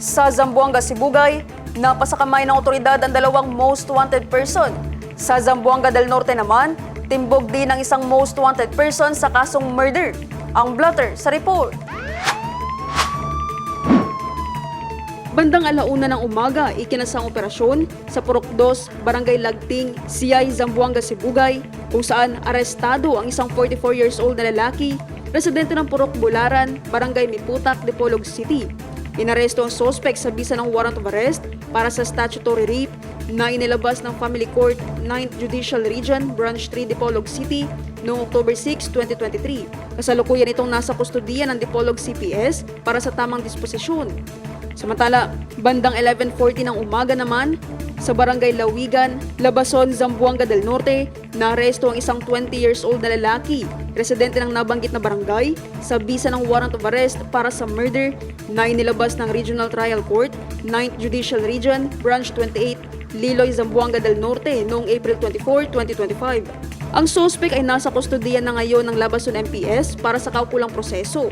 Sa Zamboanga, Sibugay, napasakamay ng otoridad ang dalawang most wanted person. Sa Zamboanga del Norte naman, timbog din ang isang most wanted person sa kasong murder. Ang blotter sa report. Bandang alauna ng umaga, ikinasang operasyon sa Purok 2, Barangay Lagting, Siyay, Zamboanga, Sibugay, kung saan arestado ang isang 44 years old na lalaki, residente ng Purok Bularan, Barangay Miputak, Dipolog City. Inaresto ang suspect sa bisa ng warrant of arrest para sa statutory rape na inilabas ng Family Court 9th Judicial Region, Branch 3, Dipolog City noong October 6, 2023. Kasalukuyan itong nasa kustodiya ng Dipolog CPS para sa tamang disposisyon. Samantala, bandang 11.40 ng umaga naman, sa barangay Lawigan, Labason, Zamboanga del Norte, naaresto ang isang 20 years old na lalaki, residente ng nabanggit na barangay, sa bisa ng warrant of arrest para sa murder na inilabas ng Regional Trial Court, 9th Judicial Region, Branch 28, Liloy, Zamboanga del Norte noong April 24, 2025. Ang suspect ay nasa kustodiya na ngayon ng Labason MPS para sa kaukulang proseso.